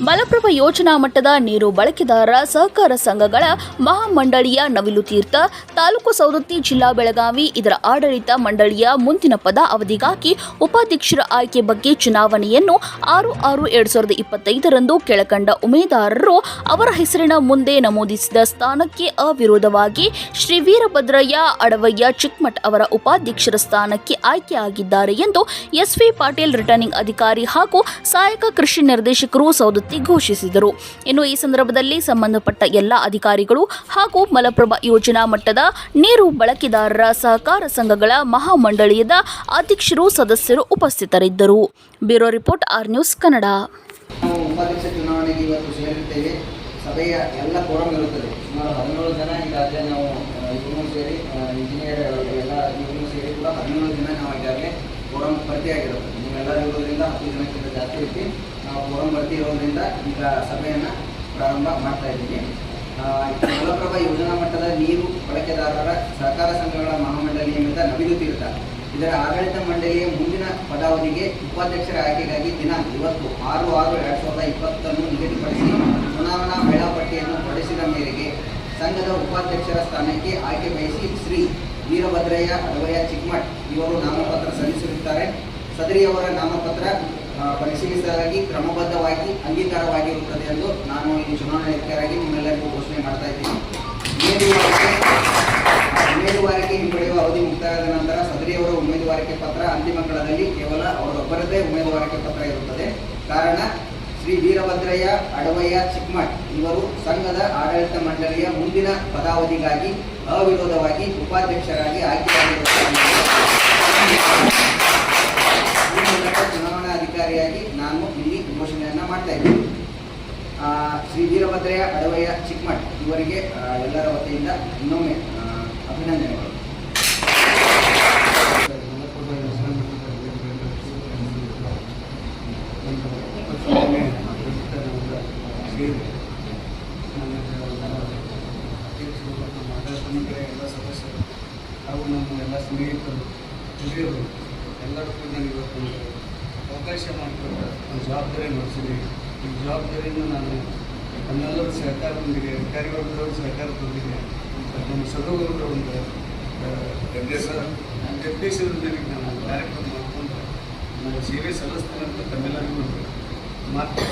ಮಲಪ್ರಭಾ ಯೋಜನಾ ಮಟ್ಟದ ನೀರು ಬಳಕೆದಾರರ ಸಹಕಾರ ಸಂಘಗಳ ಮಹಾಮಂಡಳಿಯ ನವಿಲು ತೀರ್ಥ, ತಾಲೂಕು ಸೌದತ್ತಿ ಜಿಲ್ಲಾ ಬೆಳಗಾವಿ, ಇದರ ಆಡಳಿತ ಮಂಡಳಿಯ ಮುಂದಿನ ಪದ ಅವಧಿಗಾಗಿ ಉಪಾಧ್ಯಕ್ಷರ ಆಯ್ಕೆ ಬಗ್ಗೆ ಚುನಾವಣೆಯನ್ನು ಆರು ಆರು ಎರಡ್ ಸಾವಿರದ ಇಪ್ಪತ್ತೈದರಂದು ಕೆಳಕಂಡ ಉಮೇದಾರರು ಅವರ ಹೆಸರಿನ ಮುಂದೆ ನಮೂದಿಸಿದ ಸ್ಥಾನಕ್ಕೆ ಅವಿರೋಧವಾಗಿ ಶ್ರೀ ವೀರಭದ್ರಯ್ಯ ಅಡವಯ್ಯ ಚಿಕ್ಮಠ್ ಅವರ ಉಪಾಧ್ಯಕ್ಷರ ಸ್ಥಾನಕ್ಕೆ ಆಯ್ಕೆಯಾಗಿದ್ದಾರೆ ಎಂದು ಎಸ್ವಿ ಪಾಟೀಲ್ ರಿಟರ್ನಿಂಗ್ ಅಧಿಕಾರಿ ಹಾಗೂ ಸಹಾಯಕ ಕೃಷಿ ನಿರ್ದೇಶಕರು ಸೌದತ್ತಿ ಘೋಷಿಸಿದರು. ಇನ್ನು ಈ ಸಂದರ್ಭದಲ್ಲಿ ಸಂಬಂಧಪಟ್ಟ ಎಲ್ಲ ಅಧಿಕಾರಿಗಳು ಹಾಗೂ ಮಲಪ್ರಭಾ ಯೋಜನಾ ಮಟ್ಟದ ನೀರು ಬಳಕೆದಾರರ ಸಹಕಾರ ಸಂಘಗಳ ಮಹಾಮಂಡಳಿಯದ ಅಧ್ಯಕ್ಷರು ಸದಸ್ಯರು ಉಪಸ್ಥಿತರಿದ್ದರು. Bureau report R news Kannada. ಇವತ್ತು ಸಭೆಯ ಎಲ್ಲ ಫೋರಂ ಇರುತ್ತದೆ. ಸುಮಾರು ಹದಿನೇಳು ಜನ ಈಗಾಗಲೇ ನಾವು ಇವರು ಸೇರಿ ಇಂಜಿನಿಯರ್ ಎಲ್ಲ ಇವರು ಸೇರಿ ಕೂಡ ಹದಿನೇಳು ಜನ ನಾವು ಈಗಾಗಲೇ ಫೋರಂ ಭರ್ತಿಯಾಗಿರೋದು ನೀವೆಲ್ಲರೂ ಇರೋದ್ರಿಂದ ಹತ್ತು ಜನಕ್ಕಿಂತ ಜಾಸ್ತಿ ಇರ್ತಿ ನಾವು ಫೋರಂ ಬರ್ತಿರೋದ್ರಿಂದ ಈಗ ಸಭೆಯನ್ನು ಪ್ರಾರಂಭ ಮಾಡ್ತಾ ಇದ್ದೀನಿ ಮಲಪ್ರಭಾ ಯೋಜನಾ ಮಟ್ಟದ ನೀರು ಬಳಕೆದಾರರ ಸಹಕಾರ ಸಂಘಗಳ ಮಹಾಮಂಡಳಿ ನಿಮಿತ್ತ ನವಿಲು ತೀರ್ಥ. ಇದರ ಆಡಳಿತ ಮಂಡಳಿಯ ಮುಂದಿನ ಪದಾವಧಿಗೆ ಉಪಾಧ್ಯಕ್ಷರ ಆಯ್ಕೆಗಾಗಿ ದಿನಾಂಕ ಇವತ್ತು ಆರು ಆರು ಎರಡು ಸಾವಿರದ ಇಪ್ಪತ್ತನ್ನು ನಿಗದಿಪಡಿಸಿ ಚುನಾವಣಾ ವೇಳಾಪಟ್ಟಿಯನ್ನು ಹೊರಡಿಸಿದ ಮೇರೆಗೆ ಸಂಘದ ಉಪಾಧ್ಯಕ್ಷರ ಸ್ಥಾನಕ್ಕೆ ಆಯ್ಕೆ ಬಯಸಿ ಶ್ರೀ ವೀರಭದ್ರಯ್ಯ ರವಯ್ಯ ಚಿಕ್ಮಠ್ ಇವರು ನಾಮಪತ್ರ ಸಲ್ಲಿಸಿರುತ್ತಾರೆ ಸದರಿಯವರ ನಾಮಪತ್ರ ಪರಿಶೀಲಿಸಲಾಗಿ ಕ್ರಮಬದ್ಧವಾಗಿ, ಅಂಗೀಕಾರವಾಗಿರುತ್ತದೆ ಎಂದು ನಾನು ಈ ಚುನಾವಣಾಧಿಕಾರಿಯಾಗಿ ನಿಮ್ಮೆಲ್ಲರಿಗೂ ಘೋಷಣೆ ಮಾಡ್ತಾ ಇದ್ದೀನಿ. ಉಮೇದುವಾರಿಕೆ ಹಿಂಪಡೆಯುವ ಅವಧಿ ಮುಕ್ತಾಯದ ನಂತರ ಸದರಿಯವರ ಉಮೇದುವಾರಿಕೆ ಪತ್ರ ಅಂತಿಮ ಕಳದಲ್ಲಿ ಕೇವಲ ಅವರೊಬ್ಬರದೇ ಉಮೇದುವಾರಿಕೆ ಪತ್ರ ಇರುತ್ತದೆ. ಕಾರಣ, ಶ್ರೀ ವೀರಭದ್ರಯ್ಯ, ಅಡವಯ್ಯ, ಚಿಕ್ಮಠ್ ಇವರು ಸಂಘದ ಆಡಳಿತ ಮಂಡಳಿಯ ಮುಂದಿನ ಪದಾವಧಿಗಾಗಿ ಅವಿರೋಧವಾಗಿ ಉಪಾಧ್ಯಕ್ಷರಾಗಿ ಆಯ್ಕೆಯಾಗಿರುತ್ತಾರೆ. ಮಾಡ್ತಾ ಇದ್ದೀವಿ ಶ್ರೀ ವೀರಭದ್ರಯ್ಯ ಅಡವಯ್ಯ ಚಿಕ್ಕಮಠ ಇವರಿಗೆ ಎಲ್ಲರ ವತಿಯಿಂದ ಇನ್ನೊಮ್ಮೆ ಅಭಿನಂದನೆಗಳು. ಎಲ್ಲ ಸದಸ್ಯರು ಹಾಗೂ ನಮ್ಮ ಎಲ್ಲ ಸ್ನೇಹಿತರು, ಹಿರಿಯರು, ಎಲ್ಲರೂ ಕೂಡ ನನಗೆ ಇವತ್ತು ಅವಕಾಶ ಮಾಡಿಕೊಟ್ಟ ನಾನು ಜವಾಬ್ದಾರಿ ನಡೆಸಿದೆ ಈ ಜವಾಬ್ದಾರಿಯನ್ನು ನಾನು ನಮ್ಮೆಲ್ಲರ ಸಹಕಾರದೊಂದಿಗೆ ಅಧಿಕಾರಿ ವರ್ಗದವರು ಸಹಕಾರದೊಂದಿಗೆ ನಮ್ಮ ಸದೋಗರ ಒಂದು ನಿರ್ದೇಶನದೊಂದಿಗೆ ನಾನು ಕಾರ್ಯಕ್ರಮ ಮಾಡಿಕೊಂಡು ನನ್ನ ಸೇವೆ ಸಲ್ಲಿಸ್ತೇನೆ ಅಂತ ತಮ್ಮೆಲ್ಲರಿಗೂ ಮಾತು.